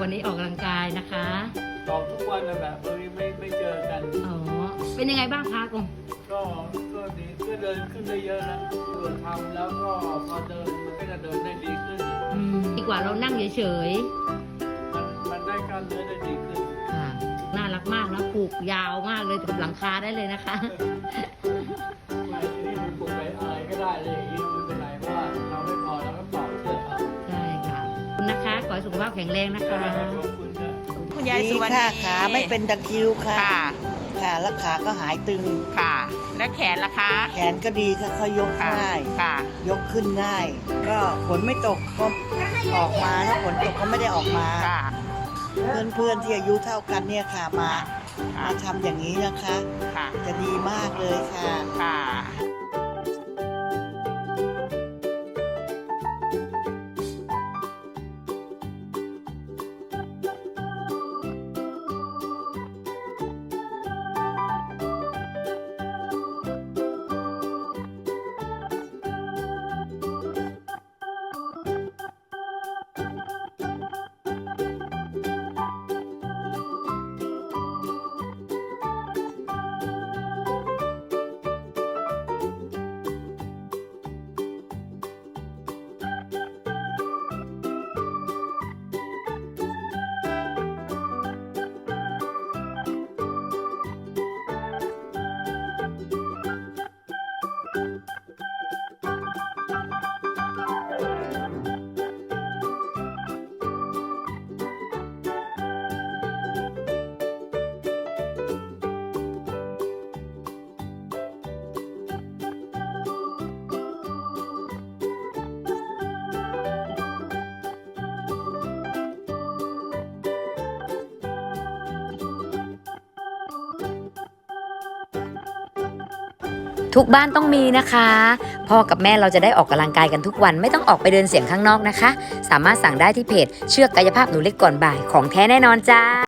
วันนี้ออกกำลังกายนะคะลองทุกวันนะแบบวันนี้ไม่ไม่เจอกัน อ๋อเป็นยังไงบ้างคะกงก็ก็ดีก็เดินขึ้นได้เยอะแล้วส่วนทำแล้วก็พอเดินมันก็จะเดินได้ดีขึ้น อืมดีกว่าเรานั่งเฉยมันมันได้กล้ามเนื้อได้ดีขึ้น ๆค่ะน่ารักมากนะปลูกยาวมากเลยกับหลังคาได้เลยนะคะ สุขภาพแข็งแรงนะคะขอบคุณนะคุณยายดีสุวรรณีค่ะขาไม่เป็นตะคริวค่ะค่ะ ค่ะแล้วขาก็หายตึง ค่ะ และแขนล่ะคะ แขนก็ดีค่ะเขายกค่ะ ง่าย ค่ะ ยกขึ้นง่าย ก็ฝนไม่ตกก็ออกมาถ้าฝนตกก็ไม่ได้ออกมา ค่ะ เพื่อนๆที่อายุเท่ากันเนี่ยค่ะมาค่ะมาทำอย่างนี้นะคะ ค่ะ จะดีมากเลยค่ะ ทุกบ้านต้องมีนะคะ พ่อกับแม่เราจะได้ออกกำลังกายกันทุกวันไม่ต้องออกไปเดินเสียงข้างนอกนะคะ สามารถสั่งได้ที่เพจเชือกกายภาพหนูเล็กก่อนบ่ายของแท้แน่นอนจ้า